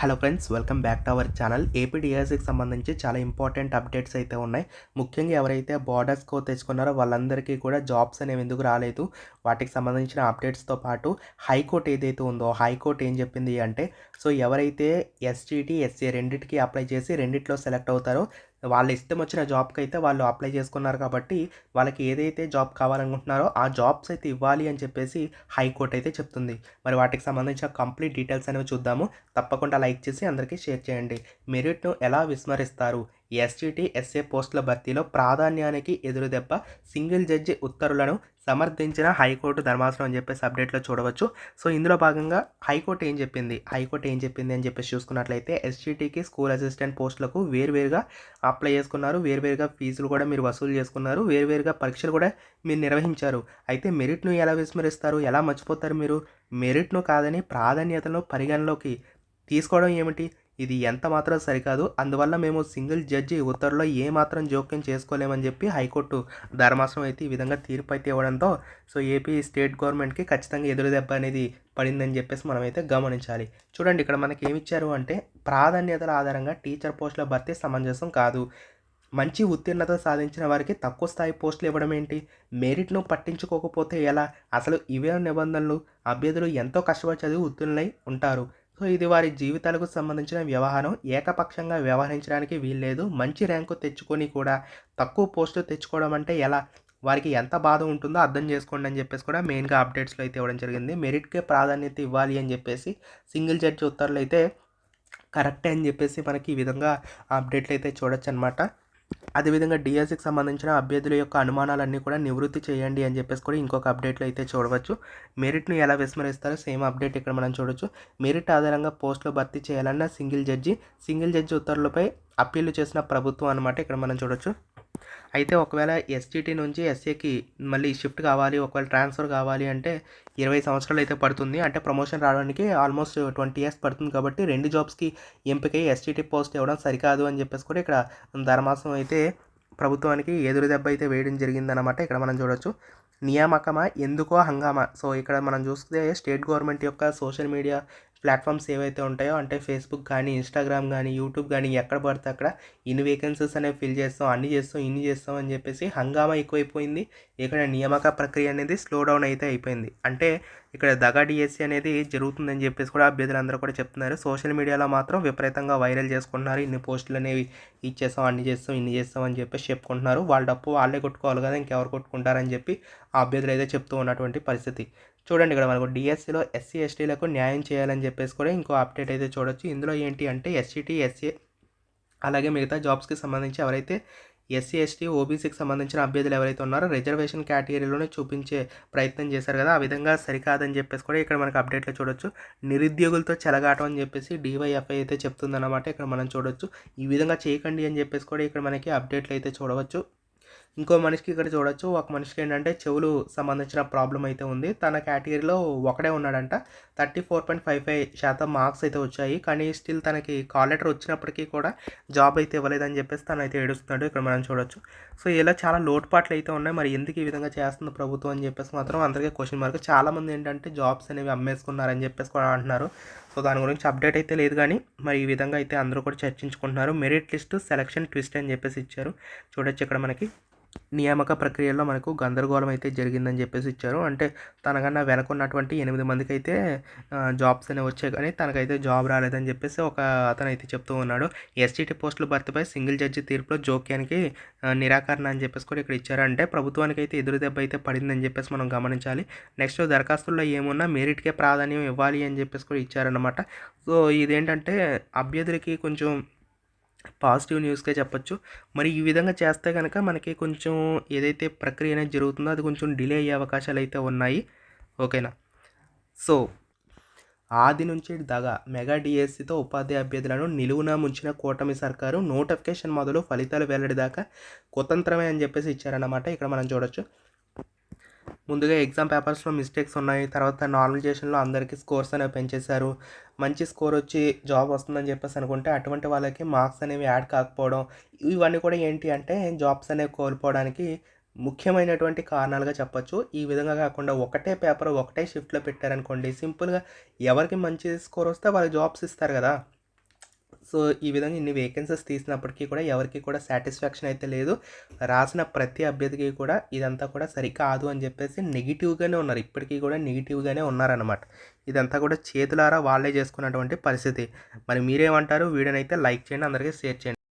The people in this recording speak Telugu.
Hello friends welcome back to our channel ఏపీడిఎస్సికి సంబంధించి చాలా ఇంపార్టెంట్ అప్డేట్స్ అయితే ఉన్నాయి. ముఖ్యంగా ఎవరైతే బార్డర్ స్కోర్ తెచ్చుకున్నారో వాళ్ళందరికీ కూడా జాబ్స్ అనేవి ఎందుకు రాలేదు? వాటికి సంబంధించిన అప్డేట్స్తో పాటు హైకోర్టు ఏదైతే ఉందో హైకోర్టు ఏం చెప్పింది అంటే సో ఎవరైతే ఎస్టీటీ ఎస్సీ రెండింటికి అప్లై చేసి రెండిట్లో సెలెక్ట్ అవుతారో వాళ్ళ ఇష్టం వచ్చిన జాబ్కి అయితే వాళ్ళు అప్లై చేసుకున్నారు కాబట్టి వాళ్ళకి ఏదైతే జాబ్ కావాలనుకుంటున్నారో ఆ జాబ్స్ అయితే ఇవ్వాలి అని చెప్పేసి హైకోర్టు అయితే చెప్తుంది. మరి వాటికి సంబంధించిన కంప్లీట్ డీటెయిల్స్ అనేవి చూద్దాము. తప్పకుండా లైక్ చేసి అందరికీ షేర్ చేయండి. మెరిట్ను ఎలా విస్మరిస్తారు? ఎస్టీటీ ఎస్ఏ పోస్టుల భర్తీలో ప్రాధాన్యానికి ఎదురుదెబ్బ సింగిల్ జడ్జి ఉత్తర్వులను సమర్థించిన హైకోర్టు ధర్మాసనం అని చెప్పేసి అప్డేట్లో చూడవచ్చు. సో ఇందులో భాగంగా హైకోర్టు ఏం చెప్పింది? హైకోర్టు ఏం చెప్పింది అని చెప్పేసి చూసుకున్నట్లయితే ఎస్టీటీకి స్కూల్ అసిస్టెంట్ పోస్టులకు వేరువేరుగా అప్లై చేసుకున్నారు. వేరువేరుగా ఫీజులు కూడా మీరు వసూలు చేసుకున్నారు. వేరువేరుగా పరీక్షలు కూడా మీరు నిర్వహించారు. అయితే మెరిట్ను ఎలా విస్మరిస్తారు? ఎలా మర్చిపోతారు మీరు? మెరిట్ను కాదని ప్రాధాన్యతను పరిగణలోకి తీసుకోవడం ఏమిటి? ఇది ఎంత మాత్రం సరికాదు. అందువల్ల మేము సింగిల్ జడ్జి ఉత్తర్వులో ఏమాత్రం జోక్యం చేసుకోలేమని చెప్పి హైకోర్టు ధర్మాసనం అయితే ఈ విధంగా తీర్పు అయితే ఇవ్వడంతో సో ఏపీ స్టేట్ గవర్నమెంట్కి ఖచ్చితంగా ఎదురు దెబ్బ అనేది పడిందని చెప్పేసి మనమైతే గమనించాలి. చూడండి ఇక్కడ మనకి ఏమి ఇచ్చారు అంటే ప్రాధాన్యతల ఆధారంగా టీచర్ పోస్టుల భర్తీ సమంజసం కాదు. మంచి ఉత్తీర్ణత సాధించిన వారికి తక్కువ స్థాయి పోస్టులు ఇవ్వడం ఏంటి? మెరిట్ను పట్టించుకోకపోతే ఎలా? అసలు ఇవే నిబంధనలు? అభ్యర్థులు ఎంతో కష్టపడి చదివి ఉత్తీర్ణులై ఉంటారు. సో ఇది వారి జీవితాలకు సంబంధించిన వ్యవహారం. ఏకపక్షంగా వ్యవహరించడానికి వీల్లేదు. మంచి ర్యాంకు తెచ్చుకొని కూడా తక్కువ పోస్టు తెచ్చుకోవడం అంటే ఎలా? వారికి ఎంత బాధ ఉంటుందో అర్థం చేసుకోండి అని చెప్పేసి కూడా మెయిన్గా అప్డేట్స్లో అయితే ఇవ్వడం జరిగింది. మెరిట్కే ప్రాధాన్యత ఇవ్వాలి అని చెప్పేసి సింగిల్ జడ్జి ఉత్తర్వులు అయితే కరెక్టే అని చెప్పేసి మనకి ఈ విధంగా అప్డేట్లు అయితే చూడొచ్చు అనమాట అదేవిధంగా డిఎస్సికి సంబంధించిన అభ్యర్థుల యొక్క అనుమానాలన్నీ కూడా నివృత్తి చేయండి అని చెప్పేసి కూడా ఇంకొక అప్డేట్లో అయితే చూడవచ్చు. మెరిట్ను ఎలా విస్మరిస్తారో సేమ్ అప్డేట్ ఇక్కడ మనం చూడవచ్చు మెరిట్ ఆధారంగా పోస్టులు భర్తీ చేయాలన్న సింగిల్ జడ్జి సింగిల్ జడ్జి ఉత్తర్వులపై అప్పీలు చేసిన ప్రభుత్వం అనమాట ఇక్కడ మనం చూడొచ్చు. అయితే ఒకవేళ ఎస్టీటీ నుంచి ఎస్ఏకి మళ్ళీ షిఫ్ట్ కావాలి ఒకవేళ ట్రాన్స్ఫర్ కావాలి అంటే ఇరవై సంవత్సరాలు అయితే పడుతుంది. అంటే ప్రమోషన్ రావడానికి ఆల్మోస్ట్ ట్వంటీ ఇయర్స్ పడుతుంది కాబట్టి రెండు జాబ్స్కి ఎంపికై ఎస్టీటీ పోస్ట్ ఇవ్వడం సరికాదు అని చెప్పేసి కూడా ఇక్కడ ధర్మాసం అయితే ప్రభుత్వానికి ఎదురు దెబ్బ అయితే వేయడం జరిగిందనమాట ఇక్కడ మనం చూడొచ్చు. నియామకమా? ఎందుకో హంగామా? సో ఇక్కడ మనం చూస్తే స్టేట్ గవర్నమెంట్ యొక్క సోషల్ మీడియా ప్లాట్ఫామ్స్ ఏవైతే ఉంటాయో అంటే ఫేస్బుక్ కానీ ఇన్స్టాగ్రామ్ కానీ యూట్యూబ్ కానీ ఎక్కడ పడితే అక్కడ ఇన్ని వేకెన్సీస్ అనేవి ఫిల్ చేస్తాం అన్ని చేస్తాం ఇన్ని చేస్తాం అని చెప్పేసి హంగామా ఎక్కువైపోయింది. ఇక్కడ నియామక ప్రక్రియ అనేది స్లో డౌన్ అయితే అయిపోయింది. అంటే ఇక్కడ దగా డిఎస్సి అనేది జరుగుతుందని చెప్పేసి కూడా అభ్యర్థులు అందరూ కూడా చెప్తున్నారు. సోషల్ మీడియాలో మాత్రం విపరీతంగా వైరల్ చేసుకుంటున్నారు. ఇన్ని పోస్టులు అనేవి ఇచ్చేస్తాం అన్ని చేస్తాం ఇన్ని చేస్తాం అని చెప్పేసి చెప్పుకుంటున్నారు. వాళ్ళ డప్పు వాళ్ళే కొట్టుకోవాలి కదా ఇంకెవరు కొట్టుకుంటారని చెప్పి ఆ అభ్యర్థులు అయితే చెప్తూ ఉన్నటువంటి పరిస్థితి. చూడండి ఇక్కడ మనకు డిఎస్సిలో ఎస్సీ ఎస్టీలకు న్యాయం చేయాలని చెప్పేసి కూడా ఇంకో అప్డేట్ అయితే చూడొచ్చు. ఇందులో ఏంటి అంటే ఎస్సీటీ ఎస్సీ అలాగే మిగతా జాబ్స్కి సంబంధించి ఎవరైతే ఎస్సీ ఎస్టీ ఓబీసీకి సంబంధించిన అభ్యర్థులు ఎవరైతే ఉన్నారో రిజర్వేషన్ కేటగిరీలోనే చూపించే ప్రయత్నం చేశారు కదా ఆ విధంగా సరికాదని చెప్పేసి కూడా ఇక్కడ మనకు అప్డేట్లో చూడొచ్చు. నిరుద్యోగులతో చెలగాటం అని చెప్పేసి డివైఎఫ్ఐ అయితే చెప్తుందన్నమాట ఇక్కడ మనం చూడొచ్చు. ఈ విధంగా చేయకండి అని చెప్పేసి కూడా ఇక్కడ మనకి అప్డేట్లు అయితే చూడవచ్చు. ఇంకో మనిషికి ఇక్కడ చూడొచ్చు. ఒక మనిషికి ఏంటంటే చెవులు సంబంధించిన ప్రాబ్లం అయితే ఉంది. తన కేటగిరీలో ఒకడే ఉన్నాడంట. Thirty four point five five శాతం మార్క్స్ అయితే వచ్చాయి. కానీ స్టిల్ తనకి కాల్ లెటర్ వచ్చినప్పటికీ కూడా జాబ్ అయితే ఇవ్వలేదని చెప్పేసి తను అయితే ఏడుస్తున్నాడు. ఇక్కడ మనం చూడొచ్చు. సో ఇలా చాలా లోటుపాట్లు అయితే ఉన్నాయి. మరి ఎందుకు ఈ విధంగా చేస్తుంది ప్రభుత్వం అని చెప్పేసి మాత్రం అందరికీ క్వశ్చన్ మార్క్ చాలామంది ఏంటంటే జాబ్స్ అనేవి అమ్మేసుకున్నారని చెప్పేసి కూడా అంటున్నారు. సో దాని గురించి అప్డేట్ అయితే లేదు కానీ మరి ఈ విధంగా అయితే అందరూ కూడా చర్చించుకుంటున్నారు. మెరిట్ లిస్ట్ సెలక్షన్ ట్విస్ట్ అని చెప్పేసి ఇచ్చారు. చూడొచ్చు ఇక్కడ మనకి. నియామక ప్రక్రియలో మనకు గందరగోళం అయితే జరిగిందని చెప్పేసి ఇచ్చారు. అంటే తనకన్నా వెనకున్నటువంటి ఎనిమిది మందికి అయితే జాబ్స్ అనేవి వచ్చాయి కానీ తనకైతే జాబ్ రాలేదని చెప్పేసి ఒక అతను అయితే చెప్తూ ఉన్నాడు. ఎస్టీటీ పోస్టుల భర్తీపై సింగిల్ జడ్జి తీర్పులో జోక్యానికి నిరాకరణ అని చెప్పేసి కూడా ఇక్కడ ఇచ్చారంటే ప్రభుత్వానికి అయితే ఎదురు దెబ్బ అయితే పడిందని చెప్పేసి మనం గమనించాలి. నెక్స్ట్ దరఖాస్తుల్లో ఏమున్నా మెరిట్కే ప్రాధాన్యం ఇవ్వాలి అని చెప్పేసి కూడా ఇచ్చారనమాట సో ఇదేంటంటే అభ్యర్థులకి కొంచెం పాజిటివ్ న్యూస్గా చెప్పచ్చు. మరి ఈ విధంగా చేస్తే కనుక మనకి కొంచెం ఏదైతే ప్రక్రియ అనేది జరుగుతుందో అది కొంచెం డిలే అయ్యే అవకాశాలు అయితే ఉన్నాయి. ఓకేనా? సో ఆది నుంచి దగ మెగా డిఎస్సితో ఉపాధి అభ్యర్థులను నిలువున ముంచిన కూటమి సర్కారు నోటిఫికేషన్ మొదలు ఫలితాలు వెల్లడిదాకా కుతంత్రమే అని చెప్పేసి ఇచ్చారన్నమాట. ఇక్కడ మనం చూడొచ్చు. ముందుగా ఎగ్జామ్ పేపర్స్లో మిస్టేక్స్ ఉన్నాయి. తర్వాత నార్మలైజేషన్లో అందరికీ స్కోర్స్ అనేవి పెంచేశారు. మంచి స్కోర్ వచ్చి జాబ్ వస్తుందని చెప్పేసి అనుకుంటే అటువంటి వాళ్ళకి మార్క్స్ అనేవి యాడ్ కాకపోవడం ఇవన్నీ కూడా ఏంటి అంటే జాబ్స్ అనేవి కోల్పోవడానికి ముఖ్యమైనటువంటి కారణాలుగా చెప్పొచ్చు. ఈ విధంగా కాకుండా ఒకటే పేపర్ ఒకటే షిఫ్ట్లో పెట్టారనుకోండి సింపుల్గా ఎవరికి మంచి స్కోర్ వస్తే వాళ్ళకి జాబ్స్ ఇస్తారు కదా. సో ఈ విధంగా ఇన్ని వేకెన్సీస్ తీసినప్పటికీ కూడా ఎవరికి కూడా సాటిస్ఫాక్షన్ అయితే లేదు. రాసిన ప్రతి అభ్యర్థికి కూడా ఇదంతా కూడా సరికాదు అని చెప్పేసి నెగిటివ్గానే ఉన్నారు. ఇప్పటికీ కూడా నెగిటివ్గానే ఉన్నారనమాట ఇదంతా కూడా చేతులారా వాళ్ళే చేసుకున్నటువంటి పరిస్థితి. మరి మీరేమంటారు? వీడియోనైతే లైక్ చేయండి అందరికీ షేర్ చేయండి.